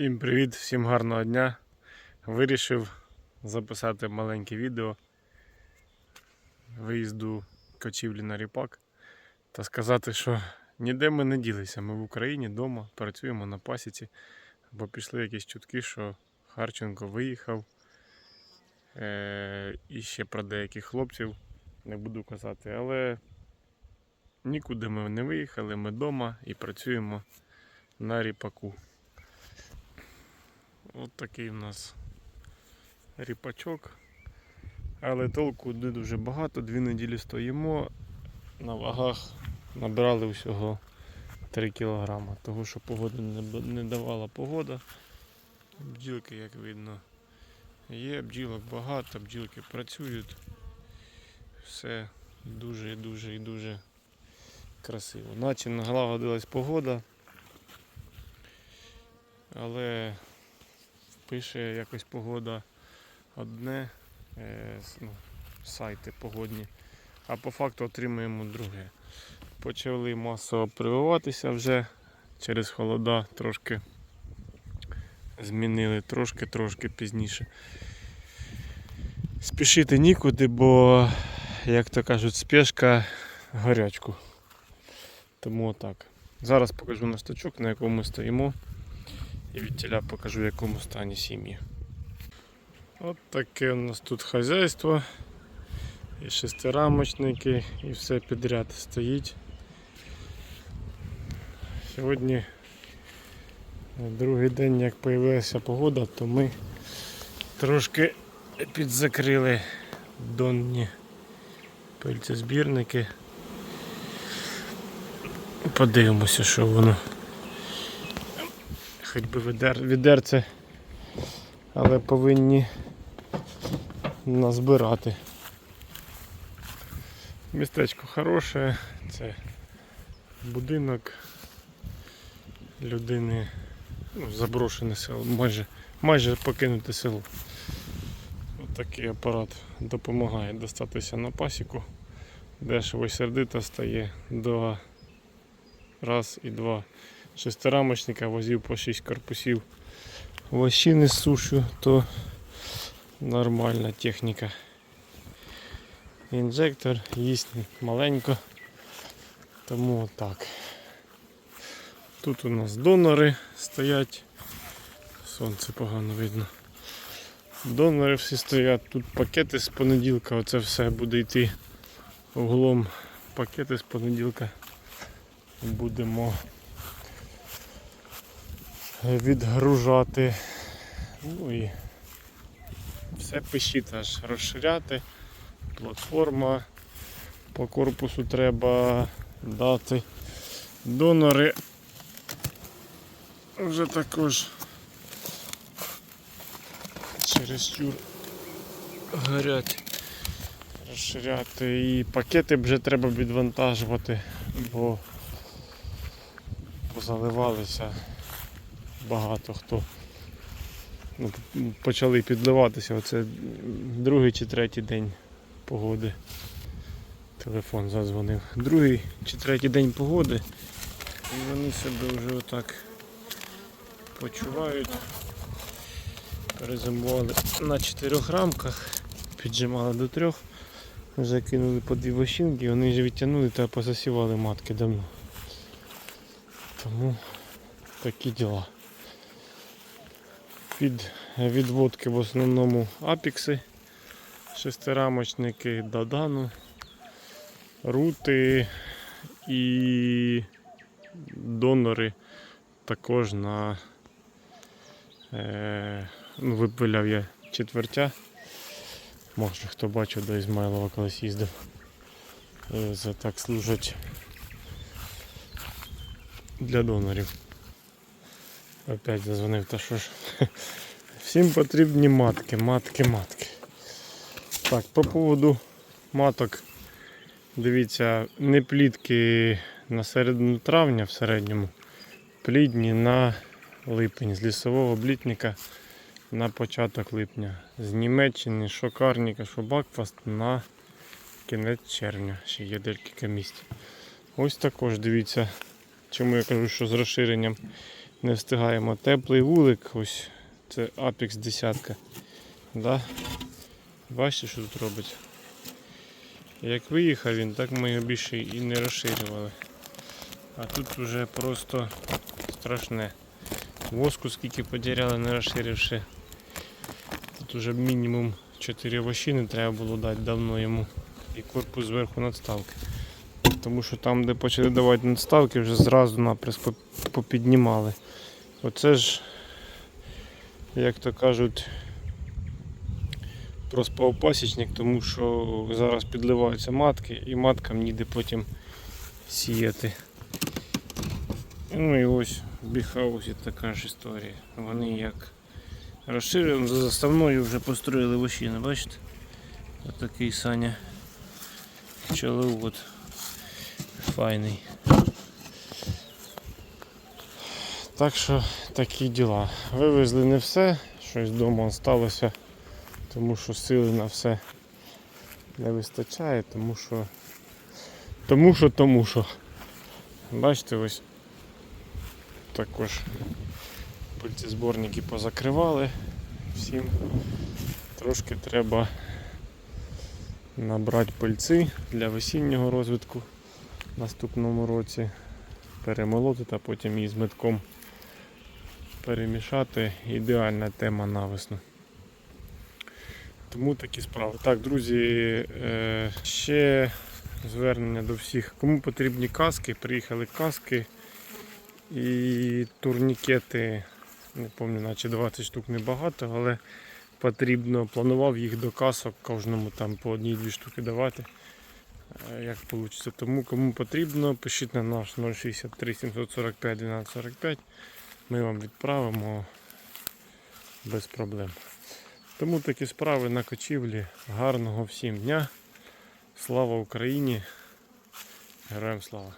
Всім привіт, всім гарного дня. Вирішив записати маленьке відео виїзду кочівлі на ріпак та сказати, що ніде ми не ділися. Ми в Україні вдома працюємо на пасіці, бо пішли якісь чутки, що Харченко виїхав. Е- і ще про деяких хлопців не буду казати, але нікуди ми не виїхали, ми вдома і працюємо на ріпаку. От такий у нас ріпачок. Але толку не дуже багато, дві неділі стоїмо. На вагах набрали всього 3 кг. Того, що погода не, не давала погода. Бджілки, як видно, є, бджілок багато, бджілки працюють. Все дуже і дуже і дуже красиво. Наче налагодилась погода. Але пише якось погода одне, е, ну, сайти погодні, а по факту отримуємо друге. Почали масово прививатися вже через холода трошки змінили трошки-трошки пізніше. Спішити нікуди, бо, як то кажуть, спешка горячку. Тому отак. Зараз покажу на стачок, на якому ми стоїмо. І від тіля покажу, в якому стані сім'ї. От таке у нас тут хазяйство. І шестирамочники, і все підряд стоїть. Сьогодні другий день, як з'явилася погода, то ми трошки підзакрили донні пильцезбірники. Подивимося, що воно. Хоч би відер, відерце, але повинні назбирати. Містечко хороше, це будинок людини, ну, заброшене село, майже, майже покинуте село. От такий апарат допомагає достатися на пасіку. Дешево сердито стає два раз і два шестирамочника возив по 6 корпусів вощини сушу, то нормальна техніка. Інжектор їсть маленько, тому так. Тут у нас донори стоять, сонце погано видно. Донори всі стоять, тут пакети з понеділка, оце все буде йти углом пакети з понеділка. Будемо відгружати. Ну і все пишіть аж розширяти. Платформа по корпусу треба дати. Донори вже також чересчур горять. Розширяти і пакети вже треба відвантажувати, бо заливалися багато хто. Ну, почали підливатися. Оце другий чи третій день погоди. Телефон задзвонив. Другий чи третій день погоди. І вони себе вже отак почувають. Перезимували на чотирьох рамках, піджимали до трьох, вже кинули по дві вощинки, вони вже відтягнули та позасівали матки давно. Тому такі діла. Під відводки в основному апікси, шестирамочники, дадану, рути і донори також на е, ну, випиляв я четвертя. Може хто бачив до Ізмайлова колись їздив. Це так служать для донорів. Опять зазвонив, та що ж. Всім потрібні матки, матки, матки. Так, по поводу маток. Дивіться, не плітки на середину травня в середньому, плідні на липень з лісового блітника на початок липня. З Німеччини, що Карніка, що Бакфаст на кінець червня. Ще є декілька місць. Ось також дивіться, чому я кажу, що з розширенням Не встигаємо. Теплий вулик, ось це Apex 10. Да? Бачите, що тут робить? Як виїхав він, так ми його більше і не розширювали. А тут вже просто страшне. Воску скільки подіряли, не розширивши. Тут уже мінімум 4 вощини треба було дати давно йому. І корпус зверху надставки. Тому що там, де почали давати надставки, вже зразу напрес поп- попіднімали. Оце ж, як то кажуть, проспав пасічник, тому що зараз підливаються матки і маткам ніде потім сіяти. Ну і ось в біхаусі така ж історія. Вони як розширили, за заставною вже построїли вощини, бачите? Отакий Саня пчеловод файний. Так що такі діла. Вивезли не все, щось вдома залишилося, тому що сили на все не вистачає, тому що. Тому що, тому що. Бачите, ось також пильці зборники позакривали. Всім трошки треба набрати пильці для весіннього розвитку наступному році, перемолоти та потім її з метком перемішати. Ідеальна тема на весну. Тому такі справи. Так, друзі, е, ще звернення до всіх. Кому потрібні каски, приїхали каски і турнікети. Не пам'ятаю, наче 20 штук небагато, але потрібно, планував їх до касок кожному там по одній-дві штуки давати. Е, Як вийде. Тому кому потрібно, пишіть на наш 063 745 1245. Ми вам відправимо без проблем. Тому такі справи на кочівлі. Гарного всім дня. Слава Україні! Героям слава!